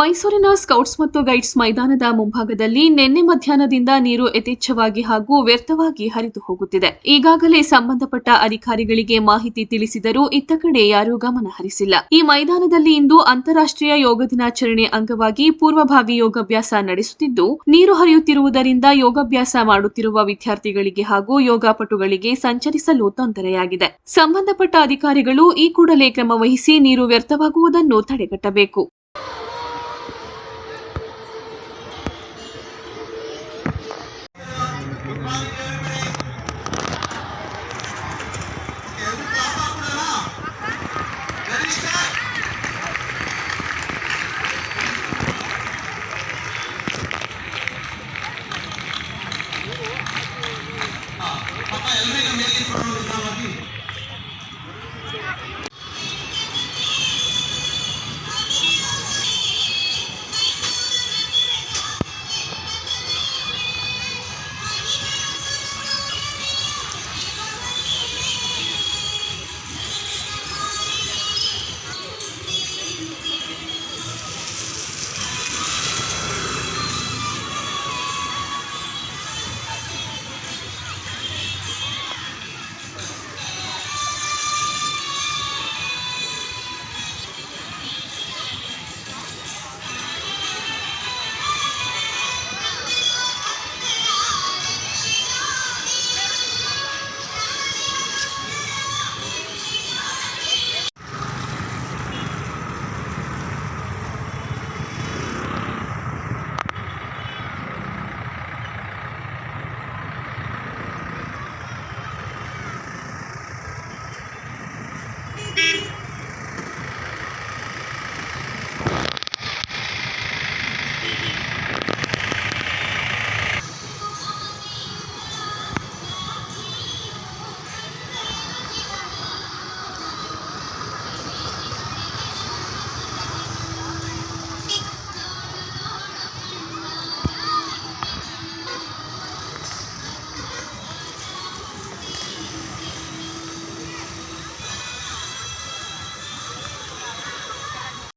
ಮೈಸೂರಿನ ಸ್ಕೌಟ್ಸ್ ಮತ್ತು ಗೈಡ್ಸ್ ಮೈದಾನದ ಮುಂಭಾಗದಲ್ಲಿ ನಿನ್ನೆ ಮಧ್ಯಾಹ್ನದಿಂದ ನೀರು ಯಥೇಚ್ಛವಾಗಿ ಹಾಗೂ ವ್ಯರ್ಥವಾಗಿ ಹರಿದು ಹೋಗುತ್ತಿದೆ. ಈಗಾಗಲೇ ಸಂಬಂಧಪಟ್ಟ ಅಧಿಕಾರಿಗಳಿಗೆ ಮಾಹಿತಿ ತಿಳಿಸಿದರೂ ಇತ್ತ ಕಡೆ ಯಾರೂ ಗಮನ ಹರಿಸಿಲ್ಲ. ಈ ಮೈದಾನದಲ್ಲಿ ಇಂದು ಅಂತಾರಾಷ್ಟ್ರೀಯ ಯೋಗ ದಿನಾಚರಣೆ ಅಂಗವಾಗಿ ಪೂರ್ವಭಾವಿ ಯೋಗಾಭ್ಯಾಸ ನಡೆಸುತ್ತಿದ್ದು, ನೀರು ಹರಿಯುತ್ತಿರುವುದರಿಂದ ಯೋಗಾಭ್ಯಾಸ ಮಾಡುತ್ತಿರುವ ವಿದ್ಯಾರ್ಥಿಗಳಿಗೆ ಹಾಗೂ ಯೋಗಾಪಟುಗಳಿಗೆ ಸಂಚರಿಸಲು ತೊಂದರೆಯಾಗಿದೆ. ಸಂಬಂಧಪಟ್ಟ ಅಧಿಕಾರಿಗಳು ಈ ಕೂಡಲೇ ಕ್ರಮ ವಹಿಸಿ ನೀರು ವ್ಯರ್ಥವಾಗುವುದನ್ನು ತಡೆಗಟ್ಟಬೇಕು.